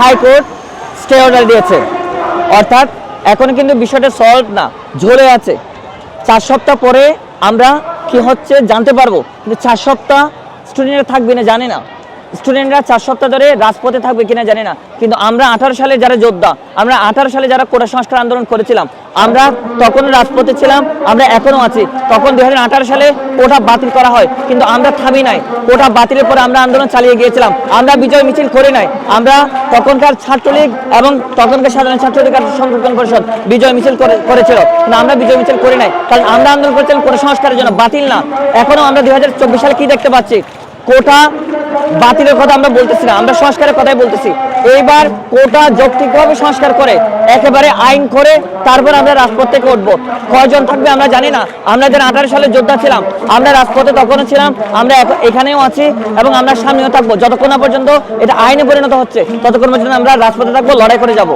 High court stay order দিয়েছে। অর্থাৎ এখন কিন্তু বিষয়টা সলভ না, ঝরে আছে। চার সপ্তাহ পরে আমরা কি হচ্ছে জানতে পারব, কিন্তু চার সপ্তাহ স্টুডেন্টরা থাকবে না, জানে না। স্টুডেন্টরা চার সপ্তাহ ধরে রাজপথে থাকবে কিনা জানে না। কিন্তু আমরা আঠারো সালে যারা যোদ্ধা, আমরা আঠারো সালে যারা কোটা সংস্কার আন্দোলন করেছিলাম, আমরা তখন রাজপথে ছিলাম, আমরা এখনও আছি। তখন দুই হাজার আঠারো সালে কোটা বাতিল করা হয়, কিন্তু আমরা থামি নাই। কোটা বাতিলের পরে আমরা আন্দোলন চালিয়ে গিয়েছিলাম। আমরা বিজয় মিছিল করে নাই। আমরা তখনকার ছাত্রলীগ এবং তখনকার সাধারণ ছাত্র অধিকার সংরক্ষণ পরিষদ বিজয় মিছিল করেছিল। কিন্তু আমরা বিজয় মিছিল করি নাই। কারণ আমরা আন্দোলন করেছিলাম কোটা সংস্কারের জন্য, বাতিল না। এখনও আমরা দু হাজার চব্বিশ সালে কি দেখতে পাচ্ছি? কোটা বাতিলের কথা আমরা বলতেছি না, আমরা সংস্কারের কথাই বলতেছি। এইবার কোটা যৌক্তিকভাবে সংস্কার করে, একেবারে আইন করে তারপর আমরা রাজপথ থেকে উঠবো। কয়জন থাকবে আমরা জানি না। আমরা যেন আঠারো সালে যোদ্ধা ছিলাম, আমরা রাজপথে তখনও ছিলাম, আমরা এখানেও আছি এবং আমরা সামনেও থাকব। যতক্ষণ না পর্যন্ত এটা আইনে পরিণত হচ্ছে, ততক্ষণ পর্যন্ত আমরা রাজপথে থাকব, লড়াই করে যাব।